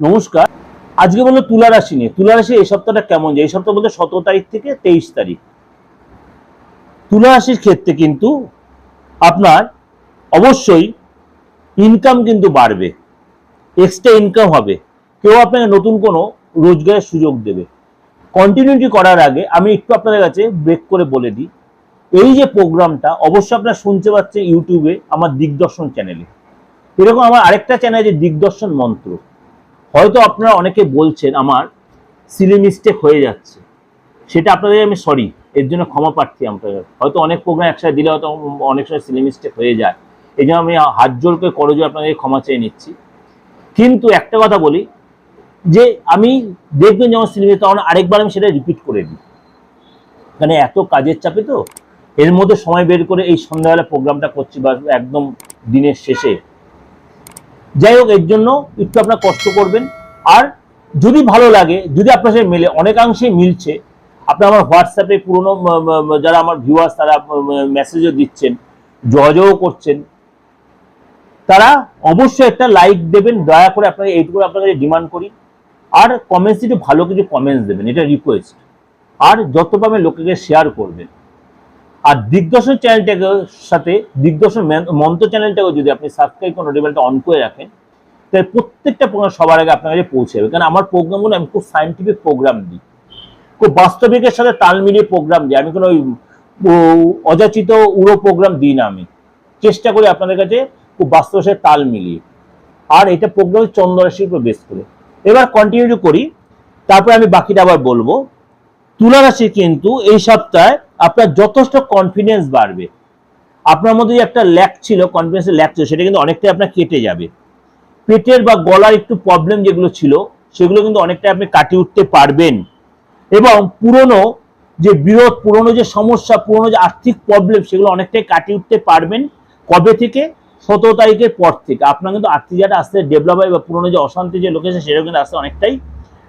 নমস্কার। আজকে বলল তুলা রাশি নিয়ে। তুলা রাশি এই সপ্তাহটা কেমন যায়? এই সপ্তাহ বলতে সতেরো তারিখ থেকে তেইশ তারিখ। তুলা রাশির ক্ষেত্রে কিন্তু আপনার অবশ্যই ইনকাম কিন্তু বাড়বে। এক্সট্রা ইনকাম হবে। কেউ আপনাকে নতুন কোনো রোজগারের সুযোগ দেবে। কন্টিনিউটি করার আগে আমি একটু আপনাদের কাছে ব্রেক করে বলে দিই। এই যে প্রোগ্রামটা অবশ্যই আপনারা শুনতে পাচ্ছেন ইউটিউবে আমার দিগদর্শন চ্যানেলে এরকম আমার আরেকটা চ্যানেল যে দিগদর্শন মন্ত্র। হয়তো আপনারা অনেকে বলছেন আমার সিলি মিস্টেক হয়ে যাচ্ছে। সেটা আপনাদের আমি সরি এর জন্য ক্ষমা প্রার্থী আপনাদের হয়তো অনেক প্রোগ্রাম একসাথে দিলে হয়তো অনেক সময় সিলি মিস্টেক হয়ে যায়। এই জন্য আমি হাত জোর করে করজোর আপনাদের ক্ষমা চেয়ে নিচ্ছি। কিন্তু একটা কথা বলি, যে আমি দেখবেন যেমন সিনেমা তখন আরেকবার আমি সেটা রিপিট করে দিই। মানে এত কাজের চাপে তো, এর মধ্যে সময় বের করে এই সন্ধ্যাবেলা প্রোগ্রামটা করছি বা একদম দিনের শেষে। যাই হোক, এর জন্য একটু আপনার কষ্ট করবেন। আর যদি ভালো লাগে, যদি আপনার সাথে মেলে অনেকাংশেই মিলছে আপনি আমার হোয়াটসঅ্যাপে পুরনো যারা আমার ভিউয়ার্স তারা মেসেজও দিচ্ছেন যোগাযোগও করছেন, তারা অবশ্যই একটা লাইক দেবেন, দয়া করে আপনাকে এইটুকু আপনার কাছে ডিমান্ড করি। আর কমেন্টস একটু ভালো কিছু কমেন্টস দেবেন, এটা রিকোয়েস্ট আর যত পাবেন লোকেকে শেয়ার করবেন। আর দিগদর্শন চ্যানেলটাকে সাথে দিগদর্শন মন্ত্র চ্যানেলটাকে যদি আপনি সাবস্ক্রাইব করেন নোটিফিকেশনটা অন করে রাখেন, তাহলে প্রত্যেকটা প্রোগ্রাম সবার আগে আপনার কাছে পৌঁছে যাবে। কারণ আমার প্রোগ্রামগুলো আমি খুব সাইন্টিফিক প্রোগ্রাম দিই। খুব বাস্তবিকের সাথে তাল মিলিয়ে প্রোগ্রাম দিই। আমি কোনো অযাচিত উড়ো প্রোগ্রাম দিই না আমি। চেষ্টা করি আপনাদের কাছে খুব বাস্তবের সাথে তাল মিলিয়ে। আর এটা প্রোগ্রাম চন্দ্ররাশির উপর বেস করে। এবার কন্টিনিউ করি। তারপরে আমি বাকিটা আবার বলব। তুলা রাশি কিন্তু এই সপ্তাহে আপনার যথেষ্ট কনফিডেন্স বাড়বে। আপনার মধ্যে যে একটা ল্যাক ছিল কনফিডেন্সের ল্যাক ছিল, সেটা কিন্তু অনেকটাই আপনার কেটে যাবে। পেটের বা গলার একটু প্রবলেম যেগুলো ছিল, সেগুলো কিন্তু অনেকটাই আপনি কাটিয়ে উঠতে পারবেন। এবং পুরনো যে বিরোধ, পুরনো যে সমস্যা, পুরনো যে আর্থিক প্রবলেম সেগুলো অনেকটাই কাটিয়ে উঠতে পারবেন কবে থেকে? সতেরো তারিখের পর থেকে। আপনার কিন্তু আর্থিক জায়গাটা আস্তে ডেভেলপ হয় বা পুরনো যে অশান্তি যে লোকেশন সেটা কিন্তু আস্তে অনেকটাই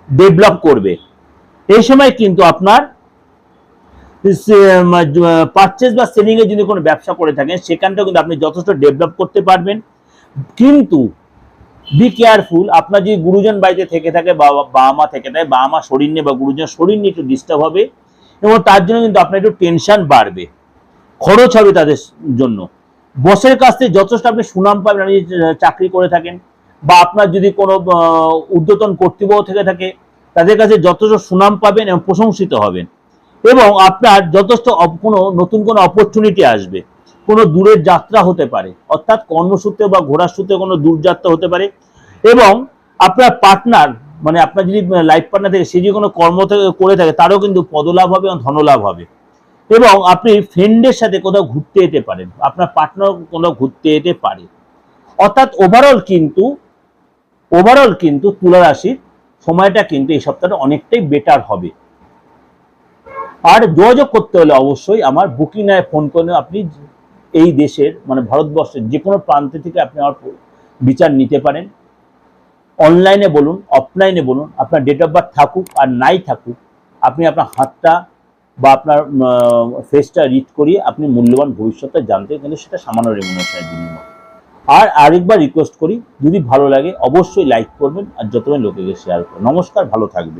ডেভেলপ করবে। এই সময় কিন্তু আপনার পারচেস বা সেলিং যদি কোনো ব্যবসা করে থাকেন, সেখানটাও কিন্তু আপনি যথেষ্ট ডেভেলপ করতে পারবেন। কিন্তু বি কেয়ারফুল আপনার যদি গুরুজন বাড়িতে থেকে থাকে, বা বাবা মা থেকে থাকে বাবা মা শরীর নিয়ে, বা গুরুজন শরীর নিয়ে একটু ডিস্টার্ব হবে, এবং তার জন্য কিন্তু আপনার একটু টেনশন বাড়বে। খরচ হবে তাদের জন্য। বসের কাছ থেকে যথেষ্ট আপনি সুনাম পাবেন, আপনি চাকরি করে থাকেন, বা আপনার যদি কোনো ঊর্ধ্বতন কর্তৃপক্ষ থেকে থাকে, তাদের কাছে যথেষ্ট সুনাম পাবেন এবং প্রশংসিত হবেন। এবং আপনার যথেষ্ট কোনো নতুন কোনো অপরচুনিটি আসবে। কোনো দূরের যাত্রা হতে পারে। অর্থাৎ কর্মসূত্রে বা ঘোরার সূত্রে কোনো দূরযাত্রা হতে পারে। এবং আপনার পার্টনার মানে আপনার যদি লাইফ পার্টনার থেকে, সে যদি কোনো কর্ম করে থাকে, তারও কিন্তু পদলাভ হবে এবং ধনলাভ হবে। এবং আপনি ফ্রেন্ডের সাথে কোথাও ঘুরতে যেতে পারেন। আপনার পার্টনার কোথাও ঘুরতে যেতে পারে। অর্থাৎ ওভারঅল কিন্তু ওভারঅল কিন্তু তুলা রাশির সময়টা কিন্তু এই সপ্তাহটা অনেকটাই বেটার হবে। আর যোগাযোগ করতে হলে অবশ্যই আমার বুকিং নায় ফোন করে আপনি এই দেশের মানে ভারতবর্ষের যে কোনো প্রান্ত থেকে আপনি আমার বিচার নিতে পারেন। অনলাইনে বলুন, অফলাইনে বলুন, আপনার ডেট অফ বার্থ থাকুক আর নাই থাকুক, আপনি আপনার হাতটা বা আপনার ফেসটা রিড করিয়ে আপনি মূল্যবান ভবিষ্যৎটা জানতে কিন্তু সেটা সামান্য রেমুনেশনের বিনিময় আর আরেকবার রিকোয়েস্ট করি, যদি ভালো লাগে অবশ্যই লাইক করবেন আর যতক্ষণ লোকেকে শেয়ার করুন নমস্কার, ভালো থাকবেন।